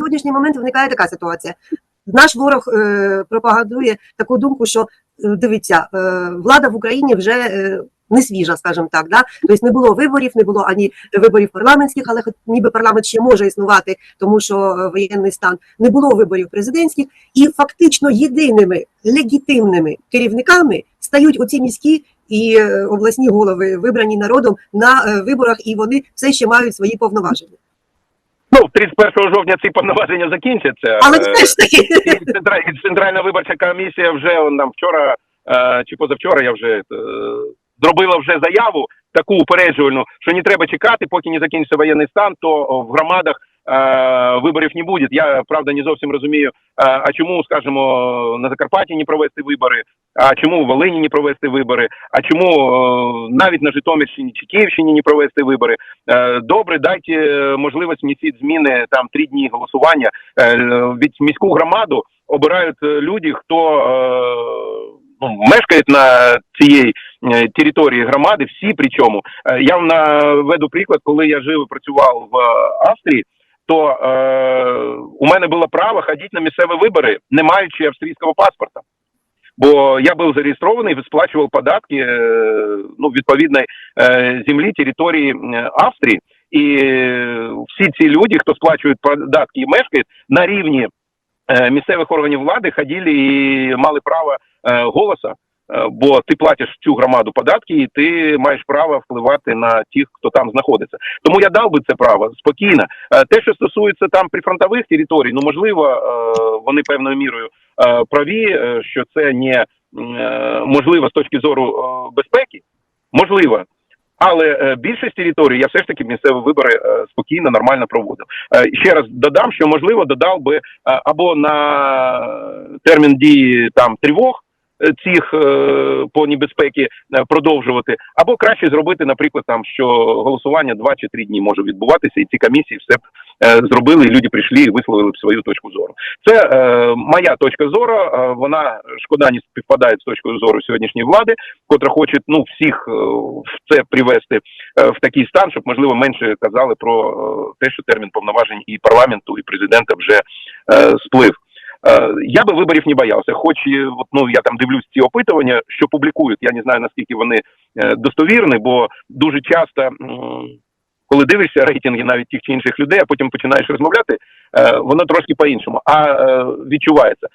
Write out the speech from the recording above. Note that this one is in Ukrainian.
сьогоднішній момент виникає така ситуація. Наш ворог е, пропагандує таку думку, що е, дивіться, е, влада в Україні вже е, не свіжа, скажімо так. Да? Тобто не було виборів, не було ані виборів парламентських, але хоч ніби парламент ще може існувати, тому що е, воєнний стан не було виборів президентських, і фактично єдиними легітимними керівниками стають оці міські і е, обласні голови, вибрані народом на виборах, і вони все ще мають свої повноваження. Ну, 31 жовтня ці повноваження закінчаться. Але Е, все ж таки. Центральна виборча комісія вже он, нам вчора е, чи позавчора я вже е, зробила вже заяву таку упереджувальну, що не треба чекати, поки не закінчиться воєнний стан, то в громадах виборів не буде. Я правда не зовсім розумію, е, а чому, скажімо, на Закарпатті не провести вибори, а чому в Волині не провести вибори, а чому е, навіть на Житомирщині чи Київщині не провести вибори. Е, Добре, дайте е, можливість внесіть зміни там три дні голосування. Е, Від міську громаду обирають е, люди, хто е, ну, мешкають на цієї е, території громади, всі причому. Е, Я вам наведу приклад, коли я жив і працював в е, Австрії, то е, у мене було право ходити на місцеві вибори, не маючи австрійського паспорта. Бо я був зареєстрований, сплачував податки е, ну, відповідної е, землі території Австрії. І е, всі ці люди, хто сплачують податки і мешкають на рівні е, місцевих органів влади, ходили і мали право е, голоса. Е, Бо ти платиш цю громаду податки, і ти маєш право впливати на тих, хто там знаходиться. Тому я дав би це право спокійно. Е, Те, що стосується там прифронтових територій, ну можливо, е, вони певною мірою праві, що це не можливо з точки зору безпеки, можливо. Але більшість територій я все ж таки місцеві вибори спокійно, нормально проводив. Ще раз додам, що можливо додав би або на термін дії там тривог цих е, по небезпеки е, продовжувати, або краще зробити, наприклад, там що голосування 2 чи 3 дні може відбуватися, і ці комісії все б е, зробили, і люди прийшли і висловили б свою точку зору. Це е, моя точка зору. вона шкода не співпадає з точкою зору сьогоднішньої влади, котра хоче ну всіх в це привести в такий стан, щоб можливо менше казали про те, що термін повноважень і парламенту, і президента вже е, сплив. Е, Я би виборів не боявся, хоч і, ну я там дивлюсь ці опитування, що публікують. Я не знаю наскільки вони е, достовірні, бо дуже часто, коли дивишся рейтинги навіть тих чи інших людей, а потім починаєш розмовляти, е, воно трошки по-іншому, а е, відчувається.